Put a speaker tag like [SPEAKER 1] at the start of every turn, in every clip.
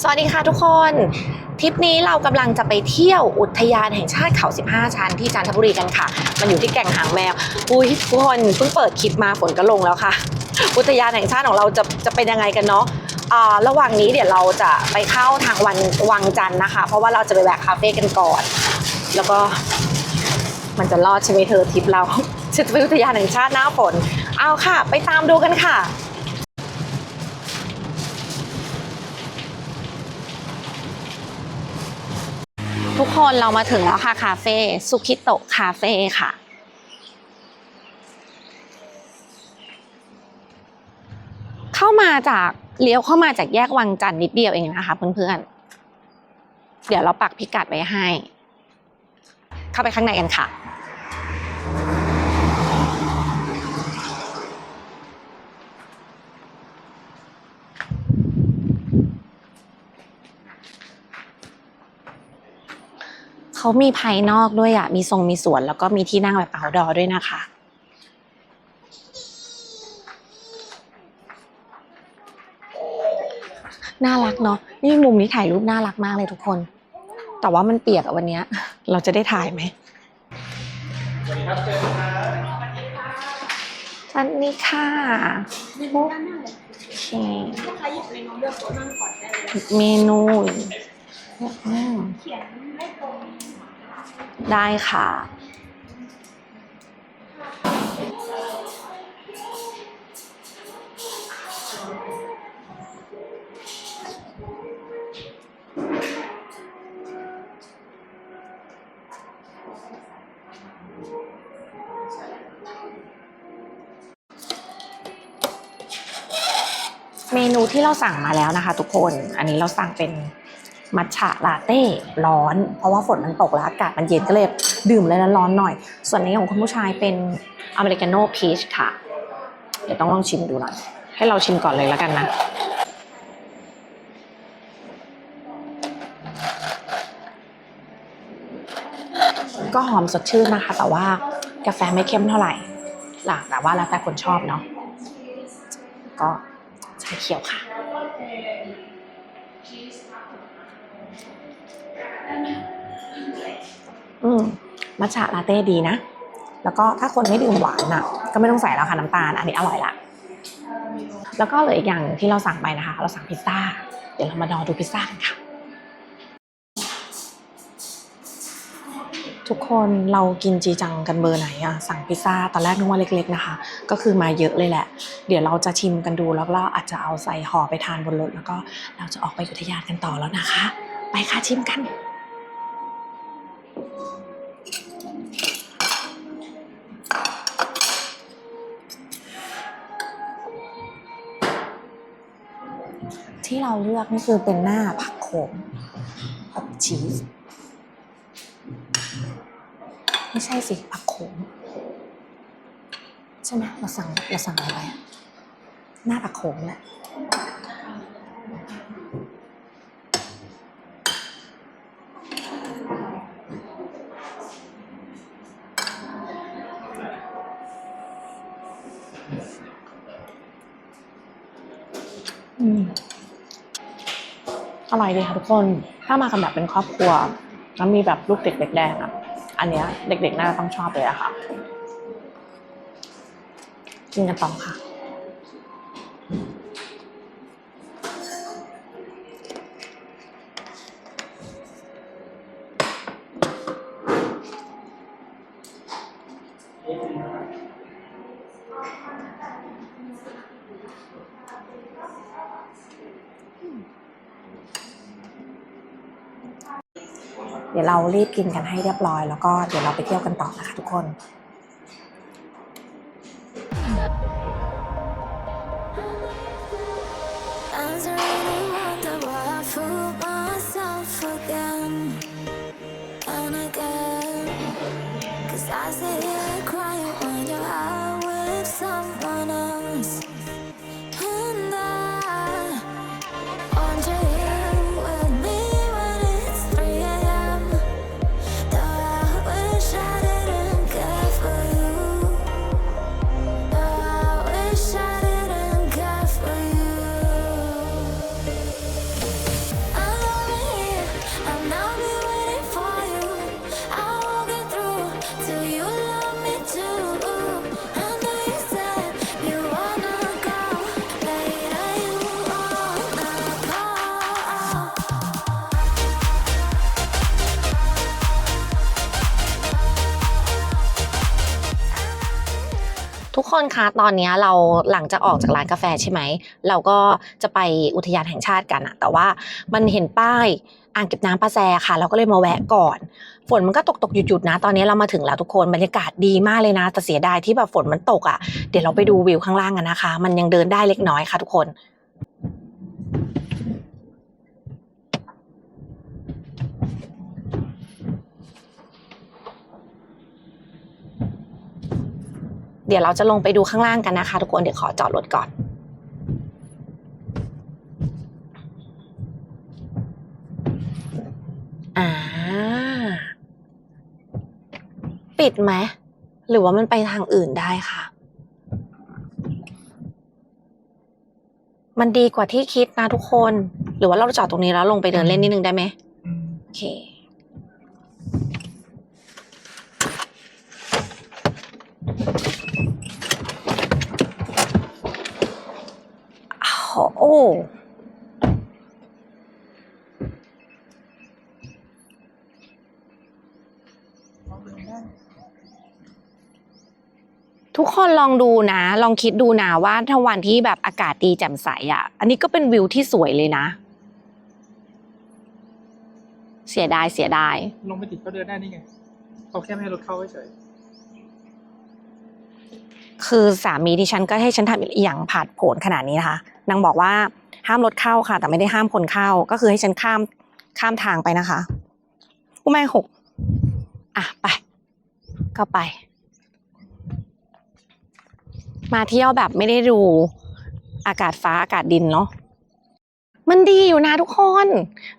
[SPEAKER 1] สวัสดีค่ะทุกคน ทริปนี้เรากำลังจะไปเที่ยวอุทยานแห่งชาติเขา 15 ชั้นที่จันทบุรีกันค่ะ มันอยู่ที่แก่งหางแมว อุ้ยทุกคนเพิ่งเปิดคลิปมาฝนก็ลงแล้วค่ะ อุทยานแห่งชาติของเราจะจะเป็นยังไงกันเนาะอ่าระหว่างนี้เดี๋ยวเราจะไปเข้าทางวันวังจันนะคะ เพราะว่าเราจะไปแวะคาเฟ่กันก่อน แล้วก็มันจะรอดใช่ไหมเธอทริปเราจะไปอุทยานแห่งชาติหน้าฝน เอาค่ะ ไปตามดูกันค่ะ คนเรามาถึงแล้วค่ะคาเฟ่สุคิโตะคาเฟ่ค่ะ เข้ามาจากเลี้ยวเข้ามาจากแยกวังจันทร์นิดเดียวเองนะคะเพื่อนๆ เดี๋ยวเราปักพิกัดไว้ให้ เข้าไปข้างในกันค่ะ เขามีภายนอกด้วยอะ มีทรงมีสวนแล้วก็มีที่นั่งแบบ outdoor ด้วยนะคะ น่ารักเนาะนี่มุมนี้ถ่ายรูปน่ารักมากเลยทุกคน แต่ว่ามันเปียกอะวันนี้เราจะได้ถ่ายไหม
[SPEAKER 2] สวัสดีครับเจอกันครับ
[SPEAKER 1] สวัสดีค่ะโอเค
[SPEAKER 3] ลูกเมนูเขียนไม่ตรง
[SPEAKER 1] ได้ค่ะ เมนูที่เราสั่งมาแล้วนะคะ ทุกคน อันนี้เราสั่งเป็น มัทฉะลาเต้ร้อน เพราะว่าฝนมันตกแล้วอากาศมันเย็นก็เลยดื่มเลยแล้วร้อนหน่อย ส่วนนี้ของคุณผู้ชายเป็นอเมริกาโน่พีชค่ะ เดี๋ยวต้องลองชิมดูหน่อย ให้เราชิมก่อนเลยแล้วกันนะ ก็หอมสดชื่นนะคะ แต่ว่ากาแฟไม่เข้มเท่าไหร่หลักแต่ว่าแล้วแต่คนชอบเนาะก็ชาเขียวค่ะ อืมมัทฉะลาเต้ดีนะ แล้วก็ถ้าคนไม่ดื่มหวานอะ ก็ไม่ต้องใส่แล้วค่ะน้ำตาล อันนี้อร่อยละ แล้วก็เหลืออีกอย่างหนึ่งที่เราสั่งไปนะคะ เราสั่งพิซซ่า เดี๋ยวเรามารอดูพิซซ่ากันค่ะ ทุกคนเรากินจีจังกันเบอร์ไหนอะสั่งพิซซ่าตอนแรกนึกว่าเล็ก ๆนะคะ ก็คือมาเยอะเลยแหละ เดี๋ยวเราจะชิมกันดูแล้วก็อาจจะเอาใส่ห่อไปทานบนรถแล้วก็เราจะออกไปอุทยานกันต่อแล้วนะคะ ไปค่ะชิมกัน ที่เราเลือกนี่คือเป็นหน้าผักโขมกับชีสไม่ใช่สิผักโขมใช่ไหมเราสั่งเราสั่งอะไรหน้าผักโขมแหละอืม อร่อยดีค่ะทุกคน ถ้ามากันแบบเป็นครอบครัว แล้วมีแบบลูกเด็กเด็กแดงอะ อันเนี้ยเด็กๆน่าจะต้องชอบเลยอะค่ะ กินกันต่อค่ะ เดี๋ยวเรารีบกินกันให้เรียบร้อย แล้วก็เดี๋ยวเราไปเที่ยวกันต่อนะคะทุกคน คนคะตอนนี้เราหลังจากออกจากร้านกาแฟใช่ไหม เราก็จะไปอุทยานแห่งชาติกันอะแต่ว่ามันเห็นป้ายอ่างเก็บน้ำปลาแซค่ะ เราก็เลยมาแวะก่อน ฝนมันก็ตกตกหยุดหยุดนะ ตอนนี้เรามาถึงแล้วทุกคนบรรยากาศดีมากเลยนะ แต่เสียดายที่แบบฝนมันตกอะเดี๋ยวเราไปดูวิวข้างล่างกันนะคะ มันยังเดินได้เล็กน้อยค่ะทุกคน ดี๋ยวเราจะลงไปดูข้างล่างกันนะคะ ทุกคน เดี๋ยวขอจอดรถก่อน อ่า ปิดไหม หรือว่ามันไปทางอื่นได้ค่ะ มันดีกว่าที่คิดนะทุกคน หรือว่าเราจอดตรงนี้แล้วลงไปเดินเล่นนิดนึงได้ไหมโอเค โอ้ทุกคนลองดูนะ ลองคิดดูนะว่าถ้าวันที่แบบอากาศดีแจ่มใสอะ อันนี้ก็เป็นวิวที่สวยเลยนะ เสียดายเสียดาย
[SPEAKER 2] ลงไปติดก็เดินได้นี่ไงเขาแค่ไม่ให้รถเข้าเฉย
[SPEAKER 1] คือสามีดิฉันก็ให้ฉันทำอีกอย่างผาดโผนขนาดนี้นะคะ นางบอกว่าห้ามรถเข้าค่ะ แต่ไม่ได้ห้ามคนเข้า ก็คือให้ฉันข้ามข้ามทางไปนะคะกูแม่หกอะไป ก็ไป มาเที่ยวแบบไม่ได้ดูอากาศฟ้าอากาศดินเนาะมันดีอยู่นะทุกคน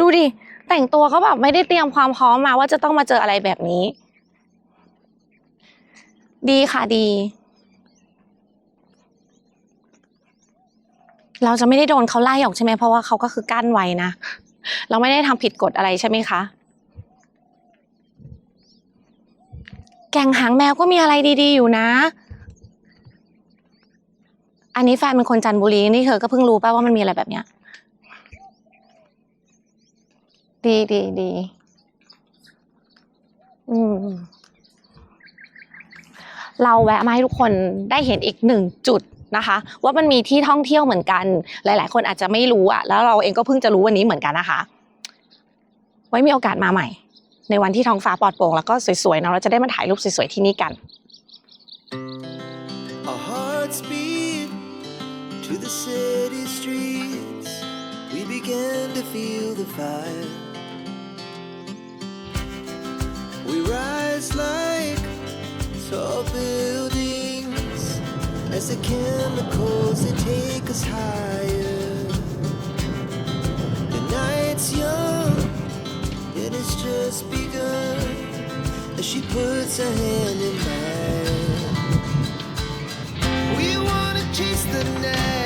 [SPEAKER 1] ดูดิ แต่งตัวก็แบบไม่ได้เตรียมความพร้อมมาว่าจะต้องมาเจออะไรแบบนี้ ดีค่ะดี เราจะไม่ได้โดนเขาไล่ออกใช่ไหมเพราะว่าเขาก็คือกั้นไว้นะ เราไม่ได้ทำผิดกฎอะไรใช่ไหมคะ แกงหางแมวก็มีอะไรดีๆอยู่นะ อันนี้แฟนเป็นคนจันทบุรีนี่เธอก็เพิ่งรู้ป่ะว่ามันมีอะไรแบบเนี้ย ดีดีดีอืมเราแวะมาให้ทุกคนได้เห็นอีกหนึ่งจุด นะคะ ว่ามันมีที่ท่องเที่ยวเหมือนกัน หลาย ๆ คนอาจจะไม่รู้อะแล้วเราเองก็เพิ่งจะรู้วันนี้เหมือนกันนะคะ ไว้มีโอกาสมาใหม่ ในวันที่ท้องฟ้าปลอดโปร่งแล้วก็สวยๆเนาะเราจะได้มาถ่ายรูปสวยๆที่นี่กัน
[SPEAKER 4] Our hearts beat to the city streets. We began to feel the fire. We rise like tall buildings as the chemicals they take us higher. The night's young, it has just begun as she puts her hand in mine. We wanna chase the night,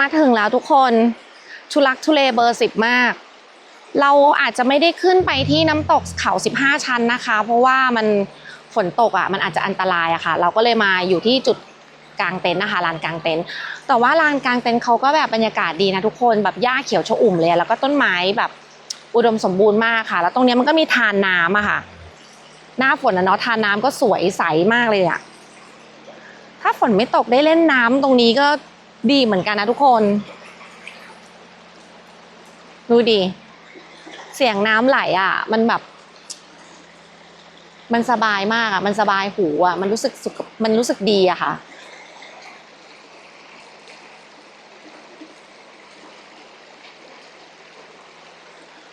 [SPEAKER 1] มาถึงแล้วทุกคนทุลักทุเลเบอร์สิบมาก เราอาจจะไม่ได้ขึ้นไปที่น้ำตกเขา 15 ชั้นนะคะ เพราะว่ามันฝนตกอะมันอาจจะอันตรายอะค่ะ เราก็เลยมาอยู่ที่จุดกลางเต็นท์นะคะลานกลางเต็นท์แต่ว่าลานกลางเต็นท์เขาก็แบบบรรยากาศดีนะทุกคนแบบหญ้าเขียวชอุ่มเลย แล้วก็ต้นไม้แบบอุดมสมบูรณ์มากค่ะ แล้วตรงนี้มันก็มีทานน้ำอะค่ะ หน้าฝนนะเนาะทานน้ำก็สวยใสมากเลยอะถ้าฝนไม่ตกได้เล่นน้ำตรงนี้ก็ ดีเหมือนกันนะทุกคน ดูดิเสียงน้ำไหลอะ มันแบบ มันสบายมากอะ มันสบายหูอะ มันรู้สึกสุขมันรู้สึกดีอะค่ะ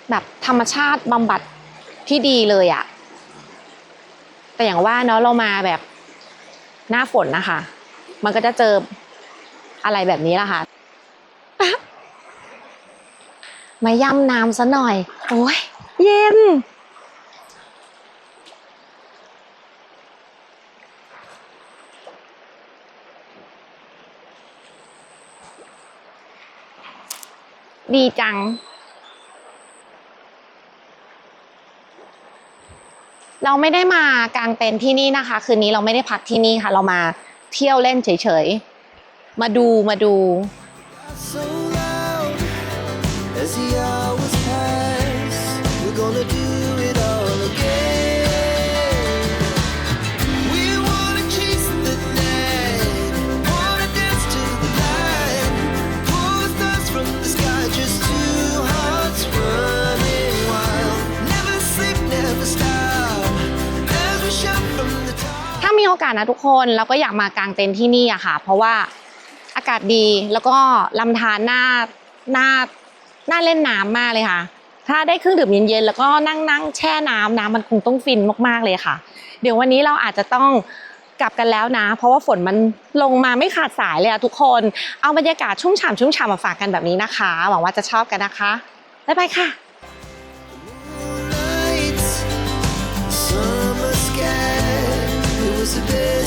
[SPEAKER 1] แบบธรรมชาติบำบัดที่ดีเลยอะแต่อย่างว่าเนาะเรามาแบบหน้าฝนนะคะ มันก็จะเจอ อะไรแบบนี้ล่ะคะ่ะมาย่ำน้ำซะหน่อย โอ้ยเย็น ดีจัง เราไม่ได้มากางเต็นท์ที่นี่นะคะ คืนนี้เราไม่ได้พักที่นี่ค่ะ เรามาเที่ยวเล่นเฉย มาดูมาดู ถ้ามีโอกาสนะทุกคนเราก็อยากมากางเต็นท์ที่นี่อะค่ะ เพราะว่าากาศดี แล้วก็ลำธารหน้าหน้าหน้าเล่นน้ำมากเลยค่ะ ถ้าได้เครื่องดื่มเย็นๆแล้วก็นั่งนั่งแช่น้ำน้ำมันคงต้องฟินมากๆเลยค่ะ เดี๋ยววันนี้เราอาจจะต้องกลับกันแล้วนะ เพราะว่าฝนมันลงมาไม่ขาดสายเลยอะทุกคน เอาบรรยากาศชุ่มฉ่ำชุ่มฉ่ำมาฝากกันแบบนี้นะคะ หวังว่าจะชอบกันนะคะบ๊ายบายค่ะ
[SPEAKER 4] It was the best